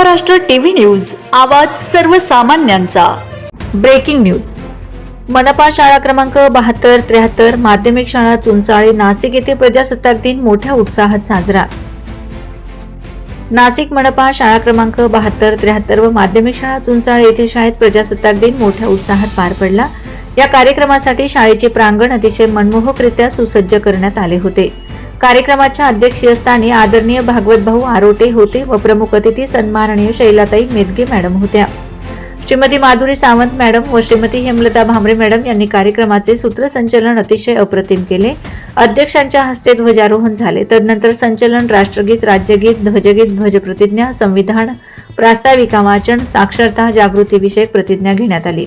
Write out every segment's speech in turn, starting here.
Maharashtra TV news आवाज सर्वसामान्यांचा. Breaking news. मनपा शाळा क्रमांक बहात्तर त्र्याहत्तर माध्यमिक शाळा चुंचाळी नाशिक येथे प्रजासत्ताक दिन मोठ्या उत्साहात साजरा. नाशिक मनपा शाळा क्रमांक बहात्तर त्र्याहत्तर व माध्यमिक शाळा चुंचाळी येथे शाळेत प्रजासत्ताक दिन मोठ्या उत्साहात पार पडला. या कार्यक्रमासाठी शाळेचे प्रांगण अतिशय मनमोहकरित्या सुसज्ज करण्यात आले होते. कार्यक्रमाच्या अध्यक्षस्थानी आदरणीय भागवत भाऊ आरोटे होते व प्रमुख अतिथी सन्माननीय शैलाताई मेदगे मॅडम होत्या. श्रीमती माधुरी सावंत मॅडम व श्रीमती हेमलता भांबरे मॅडम यांनी कार्यक्रमाचे सूत्रसंचलन अतिशय अप्रतिम केले. अध्यक्षांच्या हस्ते ध्वजारोहण झाले. तदनंतर संचलन राष्ट्रगीत राज्यगीत ध्वजगीत ध्वजप्रतिज्ञा संविधान प्रास्ताविका वाचन साक्षरता जागृतीविषयक प्रतिज्ञा घेण्यात आली.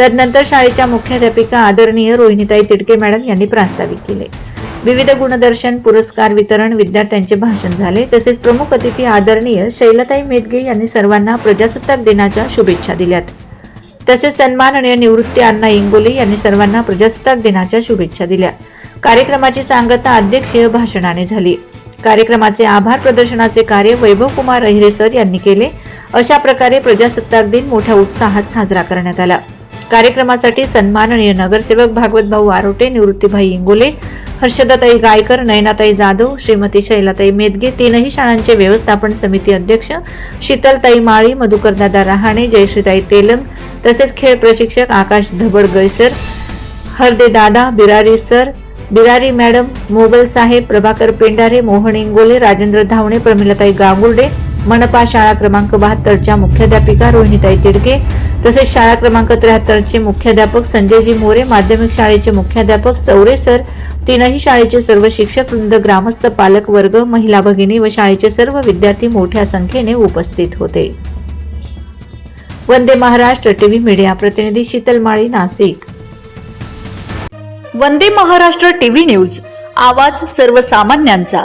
तदनंतर शाळेच्या मुख्याध्यापिका आदरणीय रोहिणीताई तिडके मॅडम यांनी प्रास्ताविक केले. विविध गुणदर्शन पुरस्कार वितरण विद्यार्थ्यांचे भाषण झाले. तसेच प्रमुख अतिथी आदरणीय शैलताई मेदगे यांनी सर्वांना प्रजासत्ताक दिनाच्या शुभेच्छा दिल्यात. तसेच सन्माननीय निवृत्ती अण्णा इंगोले यांनी सर्वांना प्रजासत्ताक दिनाच्या शुभेच्छा दिल्या. कार्यक्रमाची सांगता अध्यक्षीय भाषणाने झाली. कार्यक्रमाचे आभार प्रदर्शनाचे कार्य वैभव कुमार अहिरे सर यांनी केले. अशा प्रकारे प्रजासत्ताक दिन मोठ्या उत्साहात साजरा करण्यात आला. कार्यक्रमासाठी सन्माननीय नगरसेवक भागवत भाऊ आरोटे निवृत्तीभाई इंगोले हर्षदाताई गायकर नयनाताई जाधव श्रीमती शैलाताई मेदगे तीनही शाळांचे व्यवस्थापन समिती अध्यक्ष शीतलताई माळी मधुकरदादा रहाणे जयश्रीताई तेलंग तसेच खेळ प्रशिक्षक आकाश धबड गैसर हरदे दादा बिरारी सर बिरारी मॅडम मोगल साहेब प्रभाकर पेंडारे मोहन इंगोले राजेंद्र धावणे प्रमिलाताई गांगुर्डे मनपा शाळा क्रमांक बहात्तरच्या मुख्याध्यापिका रोहिणीताई तिडके तसेच शाळा क्रमांक त्र्याहत्तरचे मुख्याध्यापक संजयजी मोरे माध्यमिक शाळेचे मुख्याध्यापक चौरे सर तीनही शाळेचे सर्व शिक्षक वृंद ग्रामस्थ पालक वर्ग महिला भगिनी व शाळेचे सर्व विद्यार्थी मोठ्या संख्येने उपस्थित होते. वंदे महाराष्ट्र टीव्ही मीडिया प्रतिनिधी शीतल माळी नाशिक. वंदे महाराष्ट्र टीव्ही न्यूज आवाज सर्वसामान्यांचा.